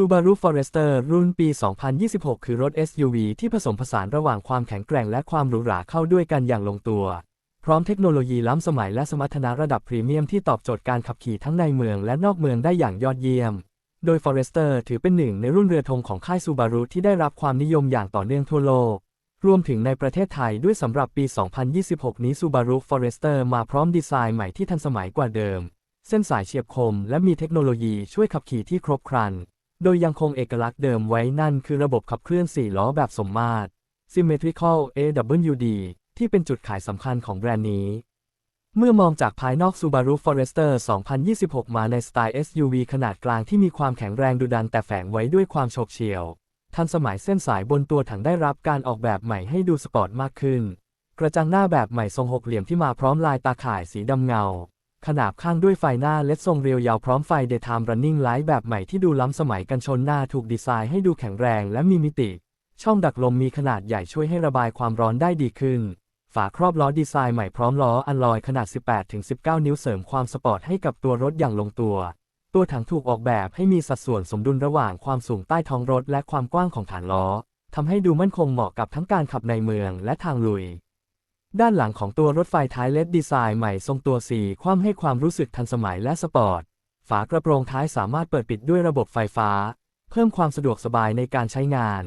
Subaru Forester รุ่นปี 2026 คือรถ SUV ที่ผสมผสานระหว่างความแข็งแกร่งและความหรูหราเข้าด้วยกันอย่างลงตัว พร้อมเทคโนโลยีล้ำสมัยและสมรรถนะระดับพรีเมียมที่ตอบโจทย์การขับขี่ทั้งในเมืองและนอกเมืองได้อย่างยอดเยี่ยม โดย Forester ถือเป็นหนึ่งในรุ่นเรือธงของค่าย Subaru ที่ได้รับความนิยมอย่างต่อเนื่องทั่วโลก รวมถึงในประเทศไทยด้วยสำหรับปี 2026 นี้ Subaru Forester มาพร้อมดีไซน์ใหม่ที่ทันสมัยกว่าเดิม เส้นสายเฉียบคม และมีเทคโนโลยีช่วยขับขี่ที่ครบครัน โดยยังคงเอกลักษณ์เดิมไว้นั่นคือระบบขับเคลื่อน 4 ล้อแบบสมมาตร Symmetrical AWD ที่เป็นจุดขายสำคัญของแบรนด์นี้ เมื่อมองจากภายนอก Subaru Forester 2026 มาในสไตล์ SUV ขนาดกลางที่มีความแข็งแรงดุดันแต่แฝงไว้ด้วยความโฉบเฉี่ยว ทันสมัยเส้นสายบนตัวถังได้รับการออกแบบใหม่ให้ดูสปอร์ตมากขึ้น กระจังหน้าแบบใหม่ทรงหกเหลี่ยมที่มาพร้อมลายตาข่ายสีดำเงา ขนาบข้างด้วยไฟหน้าเล็ดทรงเรียวยาวพร้อมไฟ Daytime Running Light แบบใหม่ที่ดูล้ำสมัยกันชนหน้าถูกดีไซน์ให้ดูแข็งแรงและมีมิติ ช่องดักลมมีขนาดใหญ่ช่วยให้ระบายความร้อนได้ดีขึ้น ฝาครอบล้อดีไซน์ใหม่พร้อมล้ออัลลอยขนาด 18-19 นิ้วเสริมความสปอร์ตให้กับตัวรถอย่างลงตัว ตัวถังถูกออกแบบให้มีสัดส่วนสมดุลระหว่างความสูงใต้ท้องรถและความกว้างของฐานล้อทำให้ดูมั่นคงเหมาะกับทั้งการขับในเมืองและทางลุย ด้านหลังของตัวรถไฟท้ายเล็บดีไซน์ใหม่ทรงตัวสีคว่ำให้ความรู้สึกทันสมัยและสปอร์ต ฝากระโปรงท้ายสามารถเปิดปิดด้วยระบบไฟฟ้า เพิ่มความสะดวกสบายในการใช้งาน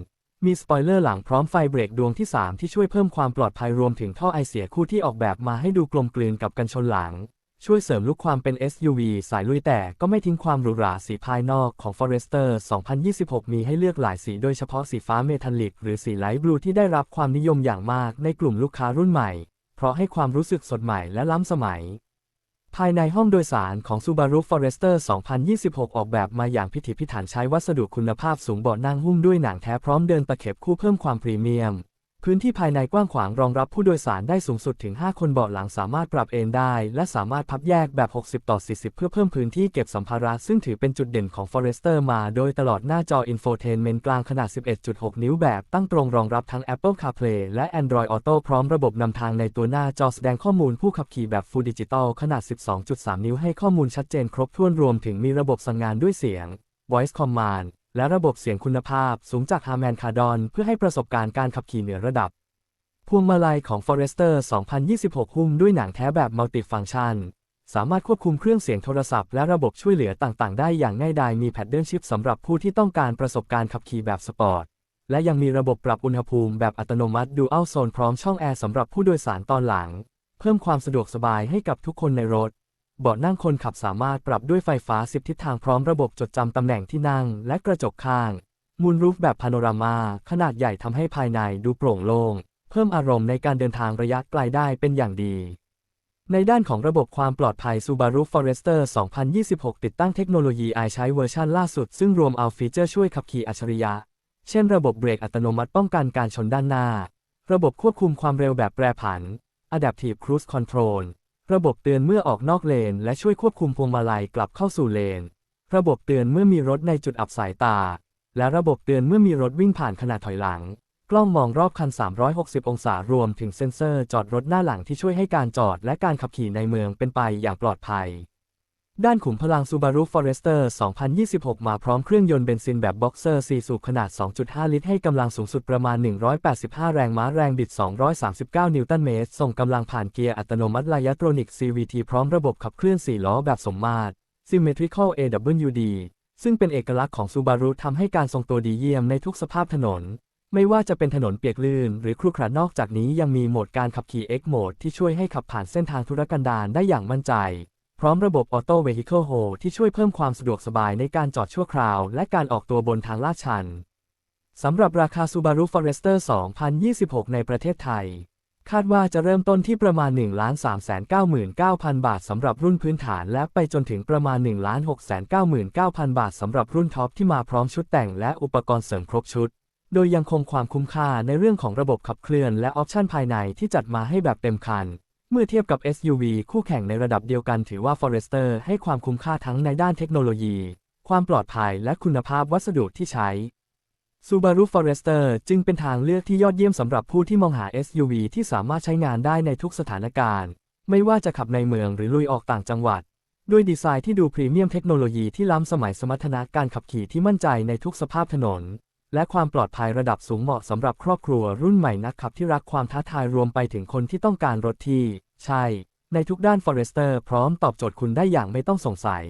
มีสปอยเลอร์หลังพร้อมไฟเบรกดวงที่ 3 ที่ช่วยเพิ่มความปลอดภัยรวมถึงท่อไอเสียคู่ที่ออกแบบมาให้ดูกลมกลืนกับกันชนหลัง ช่วยเสริมลุคความเป็น SUV สายลุยแต่ก็ไม่ทิ้งความหรูหราสีภายนอกของ Forester 2026 มีให้เลือกหลายสีโดยเฉพาะสีฟ้าเมทัลลิก หรือสีไลท์บลูที่ได้รับความนิยมอย่างมากในกลุ่มลูกค้ารุ่นใหม่ เพราะให้ความรู้สึกสดใหม่และล้ำสมัย ภายในห้องโดยสารของ Subaru Forester 2026 ออกแบบมาอย่างพิถีพิถันใช้วัสดุคุณภาพสูงเบาะนั่งหุ้มด้วยหนังแท้พร้อมเดินตะเข็บคู่เพิ่มความพรีเมียม พื้นที่ภายในกว้างขวางรองรับผู้โดยสารได้สูงสุดถึง 5 คนเบาะหลังสามารถปรับเอนได้ และสามารถพับแยกแบบ 60 ต่อ 40 เพื่อเพิ่มพื้นที่เก็บสัมภาระ ซึ่งถือเป็นจุดเด่นของ Forester มาโดยตลอดหน้าจอ Infotainment กลางขนาด 11.6 นิ้วแบบตั้งตรงรองรับทั้ง Apple CarPlay และ Android Auto พร้อมระบบนำทางในตัวหน้าจอแสดงข้อมูลผู้ขับขี่แบบ Full Digital ขนาด 12.3 นิ้วให้ข้อมูลชัดเจนครบถ้วนรวมถึงมีระบบสั่งงานด้วยเสียง Voice Command และระบบเสียงคุณภาพสูงจาก Harman Kardon เพื่อให้ประสบการณ์การขับขี่เหนือระดับ พวงมาลัยของ Forester 2026 หุ้มด้วยหนังแท้แบบมัลติฟังชัน สามารถควบคุมเครื่องเสียงโทรศัพท์และระบบช่วยเหลือต่างๆ ได้อย่างง่ายดายมีแพดเดิลชิพสำหรับผู้ที่ต้องการประสบการณ์ขับขี่แบบสปอร์ต และยังมีระบบปรับอุณหภูมิแบบอัตโนมัติ Dual Zone พร้อมช่องแอร์สำหรับผู้โดยสารตอนหลัง เพิ่มความสะดวกสบายให้กับทุกคนในรถ เบาะนั่งคนขับสามารถปรับด้วยไฟฟ้า 10 ทิศทางพร้อมระบบจดจำตำแหน่งที่นั่ง และกระจกข้าง มูนรูฟแบบพาโนรามา ขนาดใหญ่ทำให้ภายในดูโปร่งโล่ง เพิ่มอารมณ์ในการเดินทางระยะไกลได้เป็นอย่างดี ในด้านของระบบความปลอดภัย Subaru Forester 2026 ติดตั้งเทคโนโลยี i ใช้เวอร์ชันล่าสุด ซึ่งรวมเอาฟีเจอร์ช่วยขับขี่อัจฉริยะ เช่นระบบเบรกอัตโนมัติป้องกันการชนด้านหน้า ระบบควบคุมความเร็วแบบแปรผัน Adaptive Cruise Control ระบบเตือนเมื่อออกนอกเลน และช่วยควบคุมพวงมาลัยกลับเข้าสู่เลน ระบบเตือนเมื่อมีรถในจุดอับสายตา และระบบเตือนเมื่อมีรถวิ่งผ่านขณะถอยหลัง กล้องมองรอบคัน 360 องศารวมถึงเซ็นเซอร์จอดรถหน้าหลังที่ช่วยให้การจอดและการขับขี่ในเมืองเป็นไปอย่างปลอดภัย ด้านขุมพลัง Subaru Forester 2026 มาพร้อมเครื่องยนต์เบนซินแบบ Boxer 4สูบขนาด 2.5 ลิตร ให้กำลังสูงสุดประมาณ 185 แรงม้าแรงบิด 239 นิวตันเมตร ส่งกำลังผ่านเกียร์อัตโนมัติไลยตรอนิก CVT พร้อมระบบขับเคลื่อน 4 ล้อแบบสมมาตร Symmetrical AWD ซึ่งเป็นเอกลักษณ์ของ Subaru ทำให้การทรงตัวดีเยี่ยมในทุกสภาพถนน ไม่ว่าจะเป็นถนนเปียกลื่น หรือครุขระนอกจากนี้ยังมีโหมดการขับขี่ X Mode ที่ช่วยให้ขับผ่านเส้นทางธุรกันดารได้อย่างมั่นใจ พร้อมระบบ Auto Vehicle Hold ที่ช่วยเพิ่มความสะดวกสบายในการจอดชั่วคราว และการออกตัวบนทางลาดชัน สำหรับราคา Subaru Forester 2026 ในประเทศไทย คาดว่าจะเริ่มต้นที่ประมาณ 1,399,000 บาทสำหรับรุ่นพื้นฐานและไปจนถึงประมาณ 1,699,000 บาทสำหรับรุ่นท็อปที่มาพร้อมชุดแต่งและอุปกรณ์เสริมครบชุด โดยยังคงความคุ้มค่าในเรื่องของระบบขับเคลื่อนและออปชันภายในที่จัดมาให้แบบเต็มคัน เมื่อเทียบกับ SUV คู่แข่งในระดับเดียวกันถือว่า Forester ให้ความคุ้มค่าทั้งในด้านเทคโนโลยี ความปลอดภัยและคุณภาพวัสดุที่ใช้ Subaru Forester จึงเป็นทางเลือกที่ยอดเยี่ยมสำหรับผู้ที่มองหา SUV ที่สามารถใช้งานได้ในทุกสถานการณ์ ไม่ว่าจะขับในเมืองหรือลุยออกต่างจังหวัด ด้วยดีไซน์ที่ดูพรีเมียมเทคโนโลยีที่ล้ำสมัยสมรรถนะการขับขี่ที่มั่นใจในทุกสภาพถนน และความปลอดภัยระดับสูงเหมาะสำหรับครอบครัวรุ่นใหม่นักขับที่รักความท้าทายรวมไปถึงคนที่ต้องการรถที่ ใช่ ในทุกด้าน Forester พร้อมตอบโจทย์คุณได้อย่างไม่ต้องสงสัย